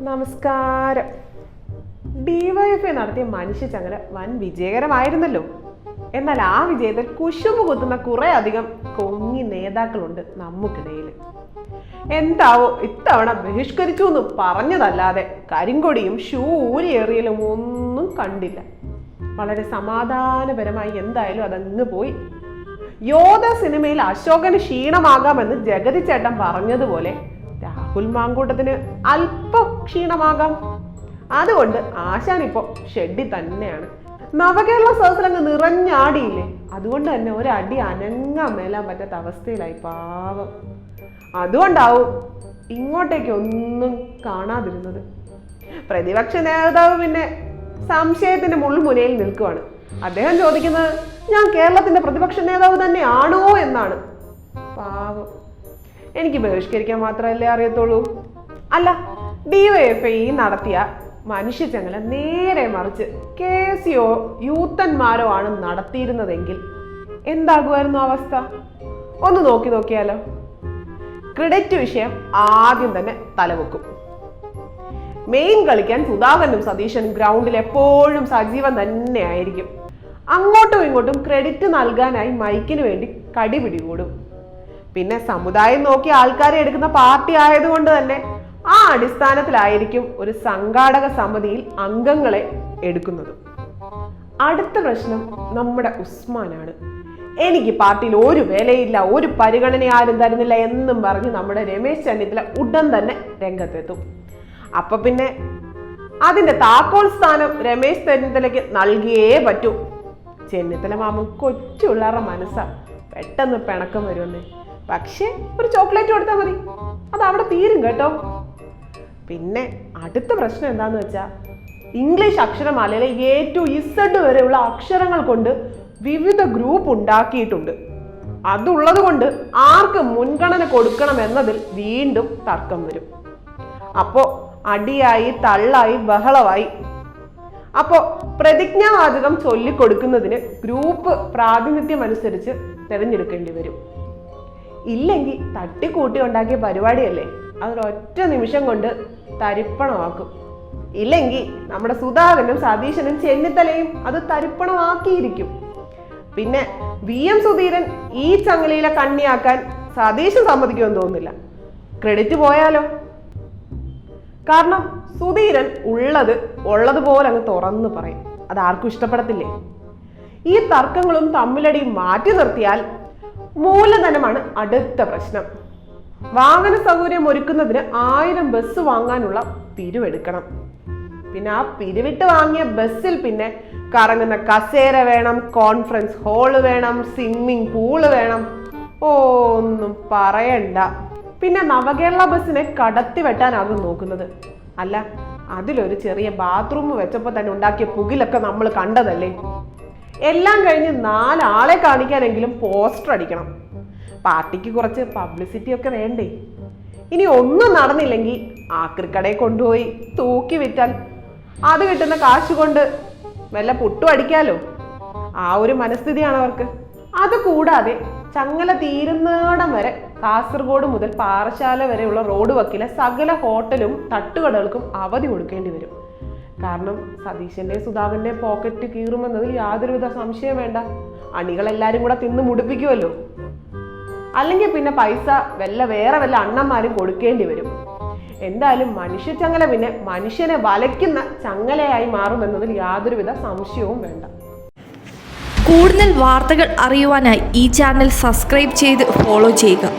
നമസ്കാരം. ഡിവൈഎഫ്ഐ നടത്തിയ മനുഷ്യ ചങ്ങല വൻ വിജയകരമായിരുന്നല്ലോ. എന്നാൽ ആ വിജയത്തിൽ കുശുമ്പ് കുത്തുന്ന കുറെ അധികം കൊങ്ങി നേതാക്കളുണ്ട് നമുക്കിടയിൽ. എന്താവോ ഇത്തവണ ബഹിഷ്കരിച്ചു എന്ന് പറഞ്ഞതല്ലാതെ കരിങ്കൊടിയും ഷൂ ഊരിയേറിയലും ഒന്നും കണ്ടില്ല. വളരെ സമാധാനപരമായി എന്തായാലും അതങ്ങ് പോയി. യോധ സിനിമയിൽ അശോകന് ക്ഷീണമാകാമെന്ന് ജഗതി ചേട്ടൻ പറഞ്ഞതുപോലെ രാഹുൽ മാങ്കൂട്ടത്തിന് അല്പം ക്ഷീണമാകാം. അതുകൊണ്ട് ആശാൻ ഇപ്പോ ഷെഡി തന്നെയാണ്. നവകേരള സദസ്സിലങ്ങ് നിറഞ്ഞാടിയില്ലേ? അതുകൊണ്ട് തന്നെ ഒരടി അനങ്ങാൻ മേലാൻ പറ്റാത്ത അവസ്ഥയിലായി പാവം. അതുകൊണ്ടാവും ഇങ്ങോട്ടേക്ക് ഒന്നും കാണാതിരുന്നത്. പ്രതിപക്ഷ നേതാവ് പിന്നെ സംശയത്തിന്റെ മുൾമുനയിൽ നിൽക്കുവാണ്. അദ്ദേഹം ചോദിക്കുന്നത് ഞാൻ കേരളത്തിന്റെ പ്രതിപക്ഷ നേതാവ് തന്നെയാണോ? എന്നാണ്. പാവം. എനിക്ക് ബഹിഷ്കരിക്കാൻ മാത്രമല്ലേ അറിയത്തുള്ളൂ. അല്ല ഡിവൈഎഫ്ഐ നടത്തിയ മനുഷ്യച്ചങ്ങല നേരെ മറിച്ച് കെ സിയോ യൂത്തന്മാരോ ആണ് നടത്തിയിരുന്നതെങ്കിൽ എന്താകുമായിരുന്നു അവസ്ഥ? ഒന്ന് നോക്കി നോക്കിയാലോ. ക്രെഡിറ്റ് വിഷയം ആദ്യം തന്നെ തലവെക്കും. മെയിൻ കളിക്കാൻ സുധാകരനും സതീശനും ഗ്രൗണ്ടിൽ എപ്പോഴും സജീവം തന്നെ ആയിരിക്കും അങ്ങോട്ടും ഇങ്ങോട്ടും ക്രെഡിറ്റ് നൽകാനായി മൈക്കിന് വേണ്ടി കടി പിടികൂടും. പിന്നെ സമുദായം നോക്കി ആൾക്കാരെ എടുക്കുന്ന പാർട്ടി ആയതുകൊണ്ട് തന്നെ ആ അടിസ്ഥാനത്തിലായിരിക്കും ഒരു സംഘാടക സമിതിയിൽ അംഗങ്ങളെ എടുക്കുന്നത്. അടുത്ത പ്രശ്നം നമ്മുടെ ഉസ്മാനാണ്. എനിക്ക് പാർട്ടിയിൽ ഒരു വിലയില്ല ഒരു പരിഗണന ആരും തരുന്നില്ല എന്നും പറഞ്ഞ് നമ്മുടെ രമേശ് ചെന്നിത്തല ഉടൻ തന്നെ രംഗത്തെത്തും. അപ്പൊ പിന്നെ അതിന്റെ താക്കോൽ സ്ഥാനം രമേശ് ചെന്നിത്തലയ്ക്ക് നൽകിയേ പറ്റൂ. ചെന്നിത്തല മാമൻ കൊച്ചുള്ളവരുടെ മനസ്സാ പെട്ടെന്ന് പിണക്കം വരുമെന്ന്. പക്ഷേ ഒരു ചോക്ലേറ്റ് കൊടുത്താൽ മതി. അത് അവിടെ തീരും കേട്ടോ. പിന്നെ അടുത്ത പ്രശ്നം എന്താന്ന് വെച്ചാൽ ഇംഗ്ലീഷ് അക്ഷരമാലയിലെ എ ടു ഇസഡ് വരെയുള്ള അക്ഷരങ്ങൾ കൊണ്ട് വിവിധ ഗ്രൂപ്പ് ഉണ്ടാക്കിയിട്ടുണ്ട്. അതുള്ളത് കൊണ്ട് ആർക്ക് മുൻഗണന കൊടുക്കണം എന്നതിൽ വീണ്ടും തർക്കം വരും. അപ്പോ അടിയായി തള്ളായി ബഹളമായി. അപ്പോ പ്രതിജ്ഞാവാചകം ചൊല്ലിക്കൊടുക്കുന്നതിന് ഗ്രൂപ്പ് പ്രാതിനിധ്യം അനുസരിച്ച് തിരഞ്ഞെടുക്കേണ്ടി വരും. ഇല്ലെങ്കിൽ തട്ടിക്കൂട്ടി ഉണ്ടാക്കിയ പരിപാടിയല്ലേ? അതൊരൊറ്റ നിമിഷം കൊണ്ട് തരിപ്പണമാക്കും. ഇല്ലെങ്കിൽ നമ്മുടെ സുധാകരനും സതീശനും ചെന്നിത്തലയും അത് തരിപ്പണമാക്കിയിരിക്കും. പിന്നെ വി എം സുധീരൻ ഈ ചങ്ങലയിലെ കണ്ണിയാക്കാൻ സതീശൻ സമ്മതിക്കുമെന്ന് തോന്നുന്നില്ല. ക്രെഡിറ്റ് പോയാലോ? കാരണം സുധീരൻ ഉള്ളത് ഉള്ളതുപോലെ അങ്ങ് തുറന്ന് പറയും. അത് ആർക്കും ഇഷ്ടപ്പെടത്തില്ലേ? ഈ തർക്കങ്ങളും തമ്മിലടിയും മാറ്റി നിർത്തിയാൽ മൂലധനമാണ് അടുത്ത പ്രശ്നം. വാഹന സൗകര്യം ഒരുക്കുന്നതിന് ആയിരം ബസ് വാങ്ങാനുള്ള പിരിവെടുക്കണം. പിന്നെ ആ പിരിവിട്ട് വാങ്ങിയ ബസ്സിൽ പിന്നെ കറങ്ങുന്ന കസേര വേണം കോൺഫറൻസ് ഹാൾ വേണം സ്വിമ്മിംഗ് പൂൾ വേണം. ഓ ഒന്നും പറയണ്ട. പിന്നെ നവകേരള ബസ്സിനെ കടത്തി വെട്ടാനാകും നോക്കുന്നത്. അല്ല അതിലൊരു ചെറിയ ബാത്റൂം വെച്ചപ്പോൾ തന്നെ ഉണ്ടാക്കിയ പുകിലൊക്കെ നമ്മൾ കണ്ടതല്ലേ? എല്ലാം കഴിഞ്ഞ് നാലാളെ കാണിക്കാനെങ്കിലും പോസ്റ്റർ അടിക്കണം. പാർട്ടിക്ക് കുറച്ച് പബ്ലിസിറ്റി ഒക്കെ വേണ്ടേ? ഇനി ഒന്നും നടന്നില്ലെങ്കിൽ ആക്രിക്കടയിൽ കൊണ്ടുപോയി തൂക്കി വിറ്റാൽ അത് കിട്ടുന്ന കാശ് കൊണ്ട് വല്ല പുട്ടും അടിക്കാലോ? ആ ഒരു മനസ്ഥിതിയാണ് അവർക്ക്. അത് കൂടാതെ ചങ്ങല തീരുന്നിടം വരെ കാസർഗോഡ് മുതൽ പാറശാല വരെയുള്ള റോഡ് വക്കിലെ സകല ഹോട്ടലും തട്ടുകടകൾക്കും അവധി കൊടുക്കേണ്ടി വരും. കാരണം സതീശന്റെ സുധാകരന്റെ പോക്കറ്റ് കീറുമെന്നതിൽ യാതൊരുവിധ സംശയം വേണ്ട. അണികളെല്ലാരും കൂടെ തിന്ന് മുടിപ്പിക്കുമല്ലോ അല്ലെങ്കിൽ പിന്നെ പൈസ വല്ല വേറെ വല്ല അണ്ണന്മാരും കൊടുക്കേണ്ടി വരും. എന്തായാലും മനുഷ്യ ചങ്ങല പിന്നെ മനുഷ്യനെ വലയ്ക്കുന്ന ചങ്ങലയായി മാറുമെന്നതിൽ യാതൊരുവിധ സംശയവും വേണ്ട. കൂടുതൽ വാർത്തകൾ അറിയുവാനായി ഈ ചാനൽ സബ്സ്ക്രൈബ് ചെയ്ത് ഫോളോ ചെയ്യുക.